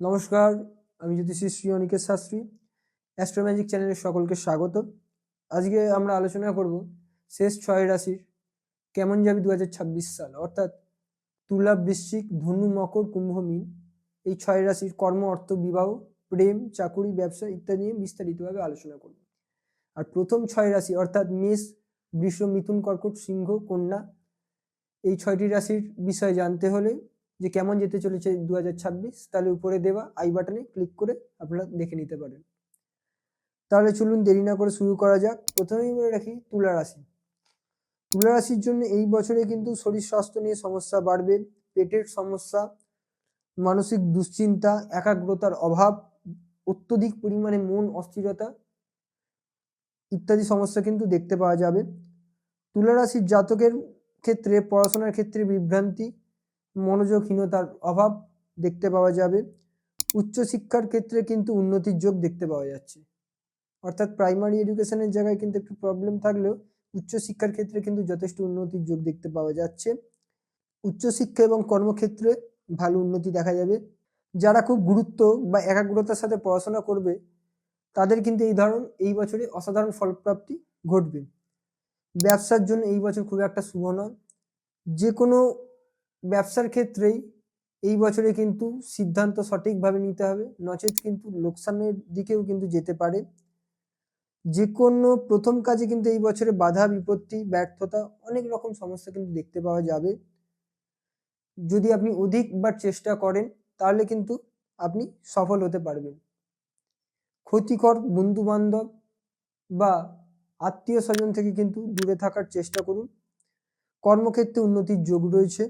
নমস্কার, আমি জ্যোতিষী শ্রী অনিকেশ শাস্ত্রী, অ্যাস্ট্রোম্যাজিক চ্যানেলের সকলকে স্বাগত। আজকে আমরা আলোচনা করব শেষ ছয় রাশির কেমন যাবে দু হাজার ছাব্বিশ সাল, অর্থাৎ তুলা বৃশ্চিক, ধনু মকর, কুম্ভ মীন। এই ছয় রাশির কর্ম, অর্থ, বিবাহ, প্রেম, চাকুরি, ব্যবসা ইত্যাদি নিয়ে বিস্তারিতভাবে আলোচনা করব। আর প্রথম ছয় রাশি, অর্থাৎ মেষ, বৃষ, মিথুন, কর্কট, সিংহ, কন্যা, এই ছয়টি রাশির বিষয়ে জানতে হলে যে কেমন যেতে চলেছে দু হাজার ছাব্বিশ, তাহলে উপরে দেওয়া আই বাটনে ক্লিক করে আপনারা দেখে নিতে পারেন। তাহলে চলুন দেরি না করে শুরু করা যাক। প্রথমেই বলে রাখি তুলা রাশি। তুলা রাশির জন্য এই বছরে কিন্তু শরীর স্বাস্থ্য নিয়ে সমস্যা বাড়বে, পেটের সমস্যা, মানসিক দুশ্চিন্তা, একাগ্রতার অভাব, অত্যধিক পরিমাণে মন অস্থিরতা ইত্যাদি সমস্যা কিন্তু দেখতে পাওয়া যাবে। তুলা রাশির জাতকের ক্ষেত্রে, পড়াশোনার ক্ষেত্রে বিভ্রান্তি মনোযোগহীনতার অভাব দেখতে পাওয়া যাবে। উচ্চশিক্ষার ক্ষেত্রে কিন্তু উন্নতির যোগ দেখতে পাওয়া যাচ্ছে। অর্থাৎ প্রাইমারি এডুকেশনের জায়গায় কিন্তু একটু প্রবলেম থাকলেও উচ্চশিক্ষার ক্ষেত্রে কিন্তু যথেষ্ট উন্নতির যোগ দেখতে পাওয়া যাচ্ছে। উচ্চশিক্ষা এবং কর্মক্ষেত্রে ভালো উন্নতি দেখা যাবে। যারা খুব গুরুত্ব বা একাগ্রতার সাথে পড়াশোনা করবে, তাদের কিন্তু এই ধরন, এই বছরে অসাধারণ ফলপ্রাপ্তি ঘটবে। ব্যবসার জন্য এই বছর খুব একটা শুভ নয়। যে কোনো ব্যবসার ক্ষেত্রেই এই বছরে কিন্তু সিদ্ধান্ত সঠিকভাবে নিতে হবে। নচেত কিন্তু লোকসানের দিকেও কিন্তু যেতে পারে। যে কোনো প্রথম কাজে কিন্তু এই বছরে বাধা, বিপত্তি, ব্যর্থতা অনেক রকম সমস্যা কিন্তু দেখতে পাওয়া যাবে। যদি আপনি অধিকবার চেষ্টা করেন, তাহলে কিন্তু আপনি সফল হতে পারবেন। ক্ষতিকর বন্ধু বান্ধব বা আত্মীয় স্বজন থেকে কিন্তু দূরে থাকার চেষ্টা করুন। কর্মক্ষেত্রে উন্নতির যোগ রয়েছে।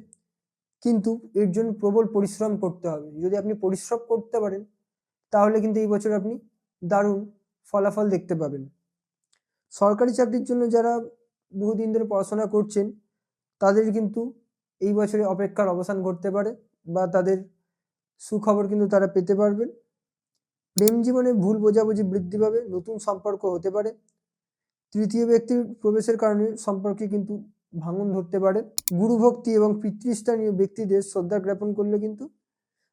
কিন্তু এর জন্য প্রবল পরিশ্রম করতে হবে। যদি আপনি পরিশ্রম করতে পারেন, তাহলে কিন্তু এই বছর আপনি দারুণ ফলাফল দেখতে পাবেন। সরকারি চাকরির জন্য যারা বহুদিন ধরে পড়াশোনা করছেন, তাদের কিন্তু এই বছরে অপেক্ষার অবসান ঘটতে পারে বা তাদের সুখবর কিন্তু তারা পেতে পারবেন। প্রেম জীবনে ভুল বোঝাবুঝি বৃদ্ধি পাবে, নতুন সম্পর্ক হতে পারে। তৃতীয় ব্যক্তির প্রবেশের কারণে সম্পর্কে কিন্তু ভাঙন ধরতে পারে। গুরুভক্তি এবং পিতৃস্থানীয় ব্যক্তিদের শ্রদ্ধা জ্ঞাপন করলে কিন্তু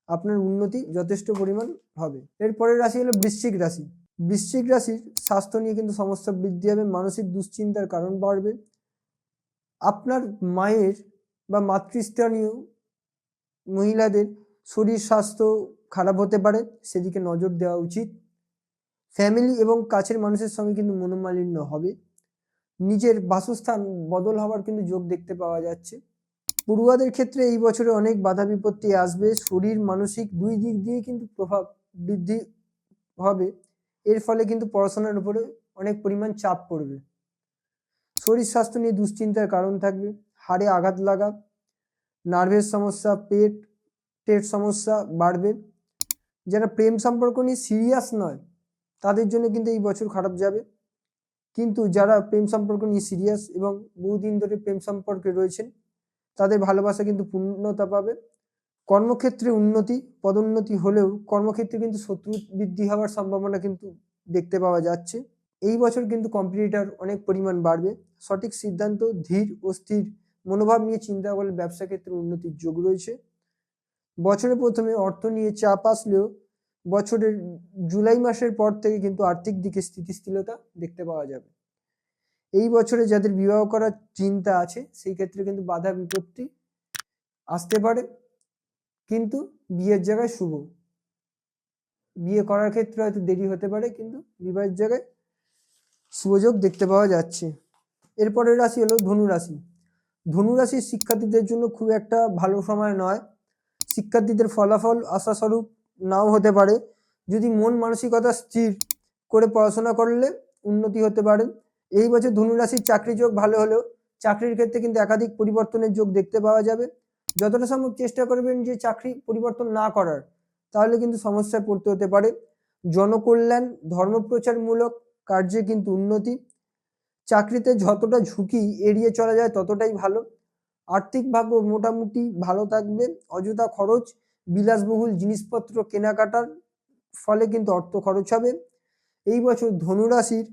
আপনার উন্নতি যথেষ্ট পরিমাণ হবে। এরপরের রাশি হলো বৃশ্চিক রাশি। বৃশ্চিক রাশির স্বাস্থ্য নিয়ে কিন্তু সমস্যা বৃদ্ধি হবে, মানসিক দুশ্চিন্তার কারণ বাড়বে। আপনার মায়ের বা মাতৃস্থানীয় মহিলাদের শরীর স্বাস্থ্য খারাপ হতে পারে, সেদিকে নজর দেওয়া উচিত। ফ্যামিলি এবং কাছের মানুষের সঙ্গে কিন্তু মনোমালিন্য হবে। নিজের বাসস্থান বদল হওয়ার কিন্তু যোগ দেখতে পাওয়া যাচ্ছে। পড়ুয়াদের ক্ষেত্রে এই বছরে অনেক বাধা বিপত্তি আসবে। শরীর, মানসিক দুই দিক দিয়ে কিন্তু প্রভাব বৃদ্ধি হবে। এর ফলে কিন্তু পড়াশোনার উপরে অনেক পরিমাণ চাপ পড়বে। শরীর স্বাস্থ্য নিয়ে দুশ্চিন্তার কারণ থাকবে। হাড়ে আঘাত লাগা, নার্ভের সমস্যা, পেট টেট সমস্যা বাড়বে। যারা প্রেম সম্পর্ক নিয়ে সিরিয়াস নয়, তাদের জন্য কিন্তু এই বছর খারাপ যাবে। কিন্তু যারা প্রেম সম্পর্ক নিয়ে সিরিয়াস এবং বহুদিন ধরে প্রেম সম্পর্কে রয়েছেন, তাদের ভালোবাসা কিন্তু পূর্ণতা পাবে। কর্মক্ষেত্রে উন্নতি, পদোন্নতি হলেও কর্মক্ষেত্রে কিন্তু শত্রু বৃদ্ধি হওয়ার সম্ভাবনা কিন্তু দেখতে পাওয়া যাচ্ছে। এই বছর কিন্তু কম্পিটিটার অনেক পরিমাণ বাড়বে। সঠিক সিদ্ধান্ত, ধীর ও স্থির মনোভাব নিয়ে চিন্তা করলে ব্যবসা ক্ষেত্রে উন্নতির যোগ রয়েছে। বছরের প্রথমে অর্থ নিয়ে চাপ আসলেও বছরের জুলাই মাসের পর থেকে কিন্তু আর্থিক দিকে স্থিতিশীলতা দেখতে পাওয়া যাবে। এই বছরে যাদের বিবাহ করার চিন্তা আছে, সেই ক্ষেত্রে কিন্তু বাধা বিপত্তি আসতে পারে। কিন্তু বিয়ের জায়গায় শুভ। বিয়ে করার ক্ষেত্রে হয়তো দেরি হতে পারে, কিন্তু বিবাহের জায়গায় সুযোগ দেখতে পাওয়া যাচ্ছে। এরপরের রাশি হলো ধনু রাশি। শিক্ষার্থীদের জন্য খুব একটা ভালো সময় নয়। শিক্ষার্থীদের ফলাফল আশাস্বরূপ নাও হতে পারে। যদি মন মানসিকতা স্থির করে পড়াশোনা করলে উন্নতি হতে পারে। এই বছর ধনুরাশির চাকরি যোগ ভালো হলেও চাকরির ক্ষেত্রে কিন্তু একাধিক পরিবর্তনের যোগ দেখতে পাওয়া যাবে। যতটা সম্ভব চেষ্টা করবেন যে চাকরি পরিবর্তন না করার, তাহলে কিন্তু সমস্যায় পড়তে হতে পারে। জনকল্যাণ ধর্মপ্রচারমূলক কার্যে কিন্তু উন্নতি। চাকরিতে যতটা ঝুঁকি এড়িয়ে চলা যায় ততটাই ভালো। আর্থিক ভাগ্য মোটামুটি ভালো থাকবে। অযথা খরচ বিলাসবহুল জিনিসপত্র কেনাকাটার ফলে কিন্তু অর্থ খরচ হবে। এই বছর ধনুরাশির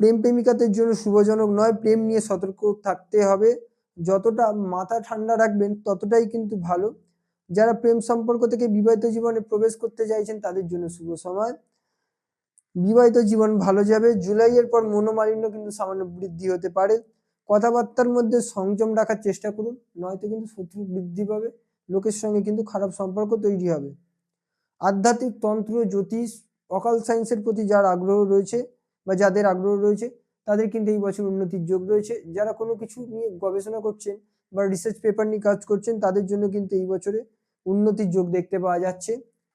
প্রেম প্রেমিকাদের জন্য শুভজনক নয়, প্রেম নিয়ে সতর্ক থাকতে হবে। যতটা মাথা ঠান্ডা রাখবেন, ততটাই কিন্তু ভালো। যারা প্রেম সম্পর্ক থেকে বিবাহিত জীবনে প্রবেশ করতে চাইছেন, তাদের জন্য শুভ সময়। বিবাহিত জীবন ভালো যাবে। জুলাইয়ের পর মনোমালিন্য কিন্তু সামান্য বৃদ্ধি হতে পারে। কথাবার্তার মধ্যে সংযম রাখার চেষ্টা করুন, নয়তো কিন্তু শত্রু বৃদ্ধি পাবে। লোকের সঙ্গে কিন্তু খারাপ সম্পর্ক তৈরি হবে। আধ্যাত্মিক তন্ত্র, জ্যোতিষ, অকাল সায়েন্সের প্রতি যার আগ্রহ রয়েছে বা যাদের আগ্রহ রয়েছে, তাদের কিন্তু এই বছর উন্নতির যোগ রয়েছে। যারা কোনো কিছু নিয়ে গবেষণা করছেন বা রিসার্চ পেপার নিয়ে কাজ করছেন, তাদের জন্য কিন্তু এই বছরে উন্নতির যোগ দেখতে পাওয়া যাচ্ছে।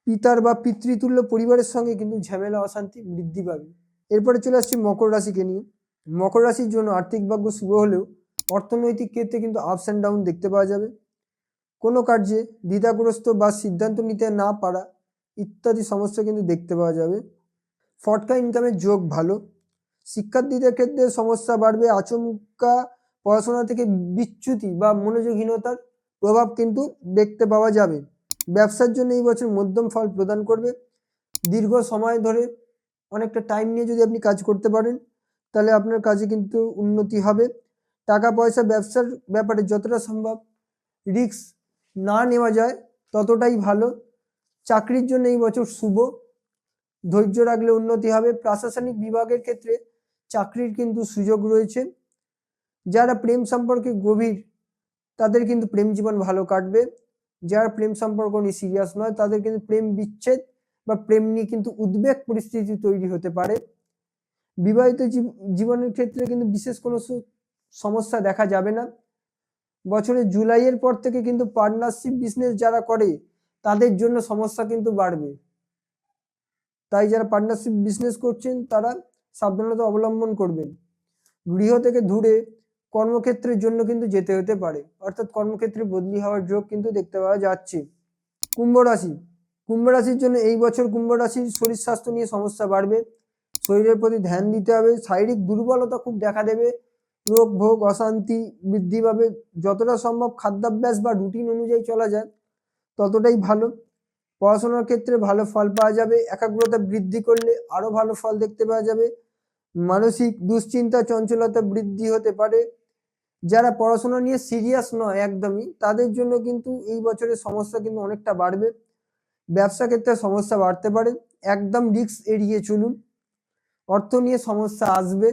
পিতার বা পিতৃতুল্য পরিবারের সঙ্গে কিন্তু ঝামেলা, অশান্তি বৃদ্ধি পাবে। এরপরে চলে আসছি মকর রাশিকে নিয়ে। মকর রাশির জন্য আর্থিক ভাগ্য শুভ হলেও অর্থনৈতিক ক্ষেত্রে কিন্তু আপস অ্যান্ড ডাউন দেখতে পাওয়া যাবে। কোনো কার্যে দ্বিধাগ্রস্ত বা সিদ্ধান্ত নিতে না পারা ইত্যাদি সমস্যা কিন্তু দেখতে পাওয়া যাবে। ফটকা ইনকামের যোগ ভালো। শিক্ষার্থীদের ক্ষেত্রে সমস্যা বাড়বে, আচমকা পড়াশোনা থেকে বিচ্যুতি বা মনোযোগহীনতার প্রভাব কিন্তু দেখতে পাওয়া যাবে। ব্যবসার জন্য এই বছর মধ্যম ফল প্রদান করবে। দীর্ঘ সময় ধরে অনেকটা টাইম নিয়ে যদি আপনি কাজ করতে পারেন, তাহলে আপনার কাজে কিন্তু উন্নতি হবে। টাকা পয়সা ব্যবসার ব্যাপারে যতটা সম্ভব রিস্ক না নেওয়া যায় ততটাই ভালো। চাকরির জন্য এই বছর শুভ। ধৈর্য রাখলে উন্নতি হবে। প্রশাসনিক বিভাগের ক্ষেত্রে চাকরির কিন্তু সুযোগ রয়েছে। যারা প্রেম সম্পর্কে গভীর, তাদের কিন্তু প্রেম জীবন ভালো কাটবে। যারা প্রেম সম্পর্ক নিয়ে সিরিয়াস নয়, তাদের কিন্তু প্রেম বিচ্ছেদ বা প্রেম নিয়ে কিন্তু উদ্বেগ পরিস্থিতি তৈরি হতে পারে। বিবাহিত জীব- জীবনের ক্ষেত্রে কিন্তু বিশেষ কোনো সমস্যা দেখা যাবে না। বছরের জুলাইয়ের পর থেকে কিন্তু পার্টনারশিপ বিজনেস যারা করে, তাদের জন্য সমস্যা কিন্তু বাড়বে। তাই যারা পার্টনারশিপ বিজনেস করছেন, তারা সাবধানতা অবলম্বন করবেন। গৃহ থেকে দূরে কর্মক্ষেত্রের জন্য কিন্তু যেতে হতে পারে। অর্থাৎ কর্মক্ষেত্রে বদলি হওয়ার যোগ কিন্তু দেখতে পাওয়া যাচ্ছে। কুম্ভ রাশি। কুম্ভ রাশির জন্য এই বছর কুম্ভ রাশির শরীর স্বাস্থ্য নিয়ে সমস্যা বাড়বে। শরীরের প্রতি ধ্যান দিতে হবে। শারীরিক দুর্বলতা খুব দেখা দেবে। রোগ, ভোগ, অশান্তি বৃদ্ধি পাবে যতটা সম্ভব খাদ্যাভ্যাস বা রুটিন অনুযায়ী চলা যায়, ততটাই ভালো। পড়াশোনার ক্ষেত্রে ভালো ফল পাওয়া যাবে, একাগ্রতা বৃদ্ধি করলে আরও ভালো ফল দেখতে পাওয়া যাবে। মানসিক দুশ্চিন্তা, চঞ্চলতা বৃদ্ধি হতে পারে। যারা পড়াশোনা নিয়ে সিরিয়াস নয় একদমই, তাদের জন্য কিন্তু এই বছরের সমস্যা কিন্তু অনেকটা বাড়বে। ব্যবসা ক্ষেত্রে সমস্যা বাড়তে পারে। একদম রিস্ক এড়িয়ে চলুন। অর্থ নিয়ে সমস্যা আসবে।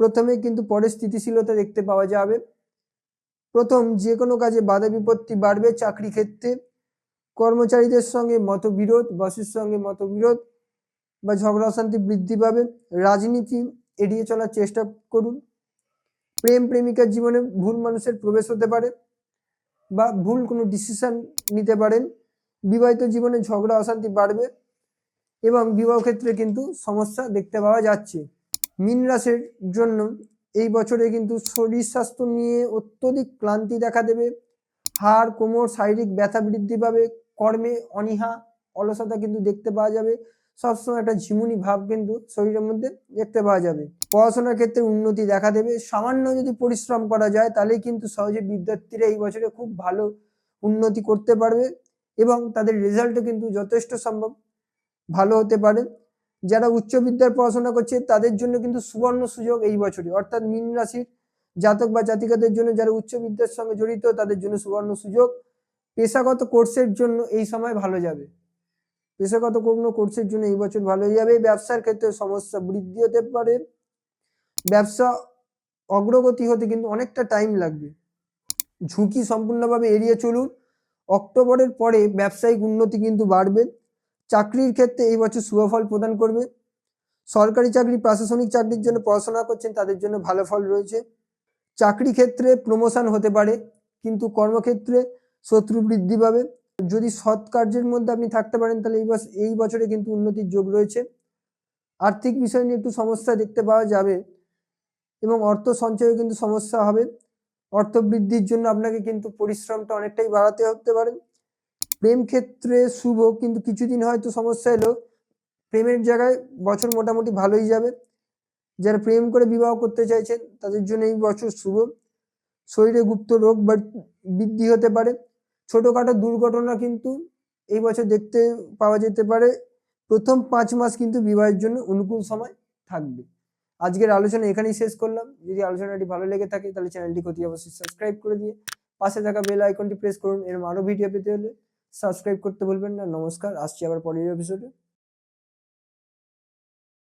প্রথমে কিন্তু পরে স্থিতিশীলতা দেখতে পাওয়া যাবে। প্রথম যে কোনো কাজে বাধা বিপত্তি বাড়বে চাকরি ক্ষেত্রে। কর্মচারীদের সঙ্গে মতবিরোধ, বসের সঙ্গে মতবিরোধ বা ঝগড়া অশান্তি বৃদ্ধি পাবে। রাজনীতি এড়িয়ে চলার চেষ্টা করুন। প্রেম প্রেমিকার জীবনে ভুল মানুষের প্রবেশ হতে পারে বা ভুল কোনো ডিসিশন নিতে পারেন। বিবাহিত জীবনে ঝগড়া, অশান্তি বাড়বে এবং বিবাহ ক্ষেত্রে কিন্তু সমস্যা দেখতে পাওয়া যাচ্ছে। মীন রাশির জন্য এই বছরে কিন্তু শরীর স্বাস্থ্য নিয়ে অত্যধিক ক্লান্তি দেখা দেবে। হাড়, কোমর, শারীরিক ব্যথা বৃদ্ধি পাবে। কর্মে অনীহা, অলসতা কিন্তু দেখতে পাওয়া যাবে। সবসময় একটা ঝিমুনি ভাব কিন্তু শরীরের মধ্যে দেখতে পাওয়া যাবে। পড়াশোনার ক্ষেত্রে উন্নতি দেখা দেবে। সামান্য যদি পরিশ্রম করা যায় তাহলেই কিন্তু সহজে বিদ্যার্থীরা এই বছরে খুব ভালো উন্নতি করতে পারবে এবং তাদের রেজাল্টও কিন্তু যথেষ্ট সম্ভব ভালো হতে পারে। যারা উচ্চ বিদ্যার পড়াশোনা করছে, তাদের জন্য কিন্তু সুবর্ণ সুযোগ এই বছরই। অর্থাৎ মীন রাশির জাতক বা জাতিকাদের জন্য যারা উচ্চ বিদ্যার সঙ্গে জড়িত, তাদের জন্য সুবর্ণ সুযোগ। পেশাগত কোর্সের জন্য এই সময় ভালো যাবে। পেশাগত কোনো কোর্সের জন্য এই বছর ভালো যাবে। ব্যবসার ক্ষেত্রে সমস্যা বৃদ্ধি হতে পারে। ব্যবসা অগ্রগতি হতে কিন্তু অনেকটা টাইম লাগবে। ঝুঁকি সম্পূর্ণভাবে এড়িয়ে চলুন। অক্টোবরের পরে ব্যবসায়িক উন্নতি কিন্তু বাড়বে। চাকরির ক্ষেত্রে এই বছর শুভফল প্রদান করবে। সরকারি চাকরি, প্রশাসনিক চাকরির জন্য পড়াশোনা করছেন, তাদের জন্য ভালো ফল রয়েছে। চাকরি ক্ষেত্রে প্রমোশন হতে পারে, কিন্তু কর্মক্ষেত্রে শত্রু বৃদ্ধি পাবে। যদি সৎ কার্যের মধ্যে আপনি থাকতে পারেন, তাহলে এই বছর এই বছরে কিন্তু উন্নতির যোগ রয়েছে। আর্থিক বিষয় নিয়ে একটু সমস্যা দেখতে পাওয়া যাবে এবং অর্থ সঞ্চয়ে কিন্তু সমস্যা হবে। অর্থ বৃদ্ধির জন্য আপনাকে কিন্তু পরিশ্রমটা অনেকটাই বাড়াতে হতে পারে। প্রেম ক্ষেত্রে শুভ, কিন্তু কিছুদিন হয়তো সমস্যা এলো। প্রেমের জায়গায় বছর মোটামুটি ভালোই যাবে। যারা প্রেম করে বিবাহ করতে চাইছেন, তাদের জন্য এই বছর শুভ। শরীরে গুপ্ত রোগ বা বৃদ্ধি হতে পারে। ছোটোখাটো দুর্ঘটনা কিন্তু এই বছর দেখতে পাওয়া যেতে পারে। প্রথম পাঁচ মাস কিন্তু বিবাহের জন্য অনুকূল সময় থাকবে। আজকের আলোচনা এখানেই শেষ করলাম। যদি আলোচনাটি ভালো লেগে থাকে, তাহলে চ্যানেলটি অতি অবশ্যই সাবস্ক্রাইব করে দিয়ে পাশে থাকা বেল আইকনটি প্রেস করুন। এরম আরও ভিডিও পেতে হলে সাবস্ক্রাইব করতে ভুলবেন না। নমস্কার আসছি আবার পরের এপিসোডে